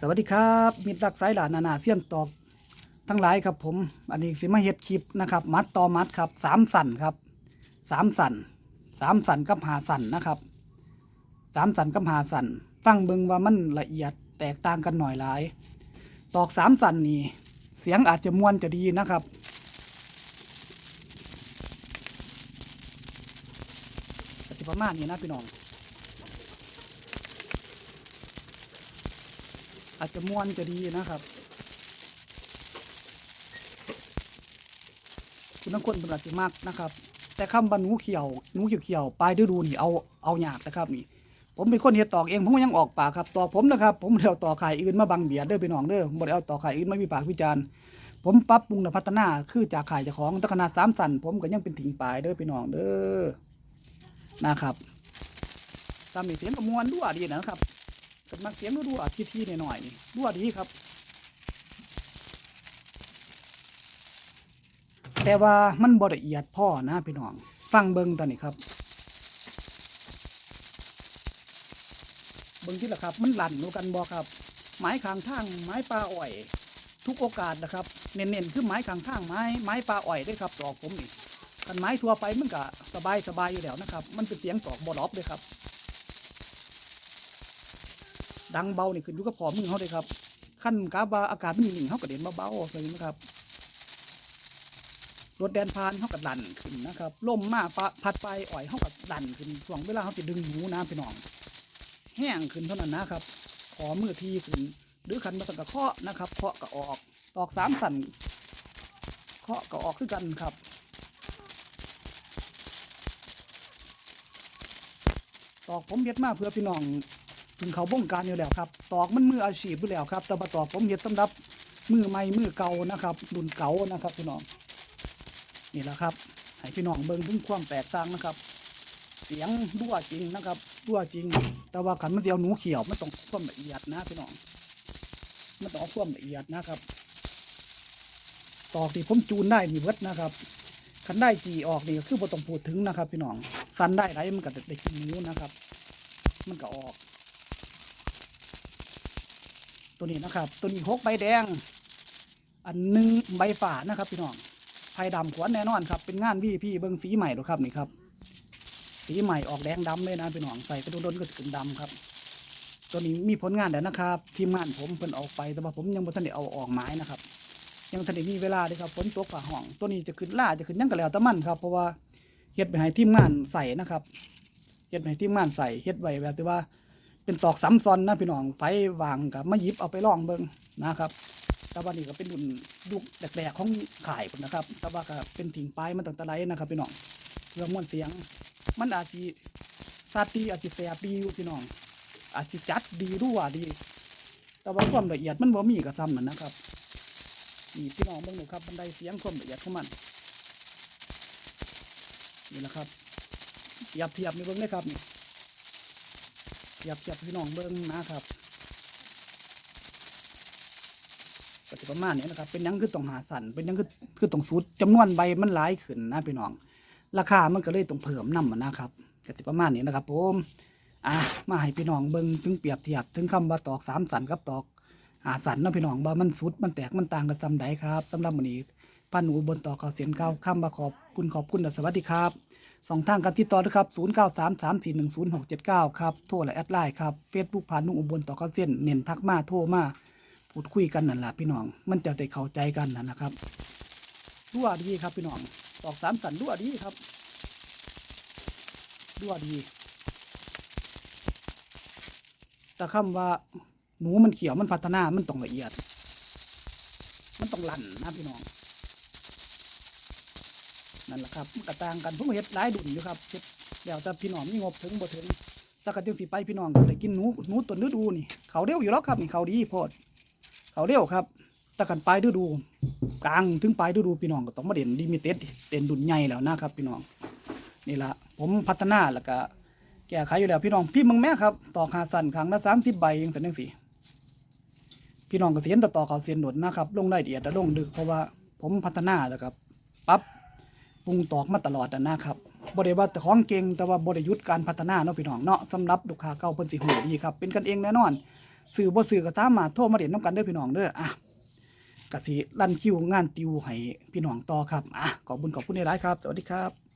สวัสดีครับมิตรรักสายหลานนานาเสี้ยนตอกทั้งหลายครับผม อันนี้สิมาเฮ็ดคลิปนะครับ มัดต่อมัดครับสามสันครับสามสันสามสันกับหาสันนะครับสามสันกับหาสันฟังเบิงว่ามันละเอียดแตกต่างกันหน่อยหลาย ตอกสามสันนี่เสียงอาจจะมวนจะดีนะครับประมาณนี้นะพี่น้อง อาจจะม้วนจะดีนะครับ คุณทั้งคนเป็นอาจจะมากนะครับ แต่คำว่าหนูเขียวหนูเขียวเขียวปลายฤดูนี่เอาเอาหยาดนะครับนี่ ผมเป็นคนเฮ็ดตอกเองผมยังออกปากครับตอกผมนะครับ ผมบ่ได้เอาตอกขายอื่นมาบังเบียดเด้อพี่น้องเด้อบ่ได้เอาตอกขายอื่นไมาวิพากวิจารณ์ผมปรับปรุงและพัฒนาคือจากขายจ้าของแตขนาดสามสันผมก็ยังเป็นถิงปลายเด้อพี่น้องเด้อนะครับตามนี่เสียงกระมวลด้วยดีนะครับ กำลังเสียงรัวๆทีๆหน่อยๆนี่รัวดีครับ แต่ว่ามันบละเอียดพ่อนะพี่น้อง ฟังเบิ้งตอนนี้ครับ เบิ้งที่ละครับ มันหลั่นดูกันบอครับ ไม้ขางทางไม้ปลาอ่อย ทุกโอกาสนะครับ เน้นๆคือไม้ขางทางไม้ไม้ปลาอ่อยได้ครับตอกผมนี่กันไม้ทั่วไปมันก็สบายสบายอยู่แล้วนะครับ มันเป็นเสียงตอกบอลอบเลยครับ ดังเบานี่ขึ้นอยู่กับพอมือเขาเลยครับขั้นกาบาอากาศมันนิ่งเขาก็เด่นเบาๆเลยนะครับรถแดนพานเขาก็ดันขึ้นนะครับลมมาปะพัดไปอ่อยเขาก็ดันขึ้นช่วงเวลาเขาจะดึงหนูน้ำไปนอง แห้งขึ้นเท่านั้นนะครับขอมือทีขึ้นหรือขันมาสังกะเคาะนะครับเคาะก็ออกตอกสามสันเคาะก็ออกคือกันครับตอกผมเฮ็ดมาเพื่อพี่น้อง ถึงเขาบ้งการอยู่แล้วครับตอกมันมืออาชีพอยู่แล้วครับ แต่มาตอกผมเฮ็ดสำหรับมือใหม่มือเก่านะครับรุ่นเก่านะครับพี่น้องนี่แหละครับ ให้พี่น้องเบิ่งถึงความแตกต่างนะครับ เสียงรั่วจริงนะครับรั่วจริง แต่ว่าขันมันเดียวหนูเขียวมันต้องความละเอียดนะพี่น้องมันต้องความละเอียดนะครับตอกที่ผมจูนได้นี่เวิดนะครับคันได้จีออกนี่ก็คือบ่ต้องพูดถึงนะครับ พี่น้องฟันได้ไรมันก็ได้กินหนูนะครับ มันก็ออก ตัวนี้นะครับ ตัวนี้หกใบแดง อันหนึ่งใบฝานะครับพี่น้องไผ่ดำขวนแน่นอนครับเป็นงานพี่พี่เบิ้งสีใหม่ดูครับนี่ครับสีใหม่ออกแดงดำเลยนะพี่น้องใส่กระโดนๆก็จะเป็นดำครับ ตัวนี้มีผลงานแล้วนะครับ ทีมงานผมเพิ่นเอาไปแต่ว่าผมยังบ่ทันได้เอาออกไม้นะครับ ยังทันได้มีเวลาเลยครับฝนตกฝ่าห้อง ตัวนี้จะขึ้นล่าจะขึ้นยังก็แล้วแต่มันครับเพราะว่าเฮ็ดไปให้ทีมงานใส่นะครับเฮ็ดไปให้ทีมงานใส่เฮ็ดไว้แบบที่ว่า เป็นตอกซ้ำซ้อนนะพี่น้องไฟวางกับมาหยิบเอาไปลองเบิ่งนะครับแต่ว่านี่ก็เป็นรุ่นยุคแรกๆของขายนะครับ แต่ว่าก็เป็นถิงปลายมันตั้งแต่ไรนะครับพี่น้องเพื่อม้วนเสียง มันอาจจะซาตีอาจจะแสบดีพี่น้อง อาจจะจัดดีรั่วดี แต่ว่าความละเอียดมันบ่มีกับซ้ำนั่นนะครับนี่พี่น้องเบิ่งดูครับบันไดเสียงความละเอียดของมันนี่แหละครับเทียบเทียบนี่เบิ่งได้ครับนี่ ยบเทียบพี่น้องเบิ้งนะครับก็จะประมาณนี้นะครับ เป็นยังคือต้องหาสันเป็นยังคือคือต้องสูตรจำนวนใบมันหลายขึ้นนะพี่น้อง ราคามันก็เลยต้องเพิ่มนำนะครับก็จะประมาณนี้นะครับผมอะมาให้พี่น้องเบิ้งถึงเปรียบเทียบถึงคำว่าตอกสามสันกับตอกหาสันเนาะพี่น้องว่ามันสุดมันแตกมันต่างกันจำใดครับสำหรับวันนี้ป้าหนูบนต่อข่าวเสียงข้าวคำว่าขอบคุณขอบคุณและสวัสดีครับ สองทางการติดต่อนะครับ 0 9 3 3 4 1 0 6 7 9 ครับ โทรและแอดไลน์ครับเฟซบุ๊กผ่านนุ่งอุบลต่อข้าเส้น เน้นทักมาโทรมา พูดคุยกันนั่นแหละพี่น้อง มันจะได้เข้าใจกันนะนะครับรั่วดีครับพี่น้องตอกสามสันรั่วดีครับรั่วดี แต่คำว่าหนูมันเขียวมันพัฒนามันต้องละเอียด มันต้องลั่นนะพี่น้อง นั่นแหละครับมันก็ต่างกันผมก็เฮ็ดหลายดุนอยู่ครับเฮ็ดแล้วแต่พี่น้องมีงบถึงบ่ถึงถ้ากันจังสิไปพี่น้องก็ได้กินหนูหนูต้นฤดูนี่เขาเร็วอยู่แล้วครับนี่เขาดีโพดเขาเร็วครับถ้ากันปลายฤดู กลางถึงปลายฤดูพี่น้องก็ต้องมาเด่นลิมิเต็ดเด่นดุนใหญ่แล้วนะครับ พี่น้องนี่ละผมพัฒนาแล้วก็แก้ไขอยู่แล้วพี่น้องพี่มึงแม่ครับต่อคาสั้นครั้งละ30ใบยังสันจังสิพี่น้องก็สิเห็นต่อต่อเขาเสียนหนดนะครับลงรายละเอียดและลงดึกเพราะว่าผมพัฒนาแล้วครับปรับ ปรุงตอกมาตลอดนะครับบริวารของเก่งแต่ว่าบริยุทธการพัฒนาเนาะพี่น้องเนาะสำหรับลูกค้าเก่าเพิ่นสิหูดีครับเป็นกันเองแน่นอนสื่อบ่สื่อก็สามารถโทรมาเรียนน้ำกันเด้อพี่น้องเด้ออะกสิลั่นคิวงานติวให้พี่น้องต่อครับอะขอบุญขอบคุณในร้ายครับ สวัสดีครับ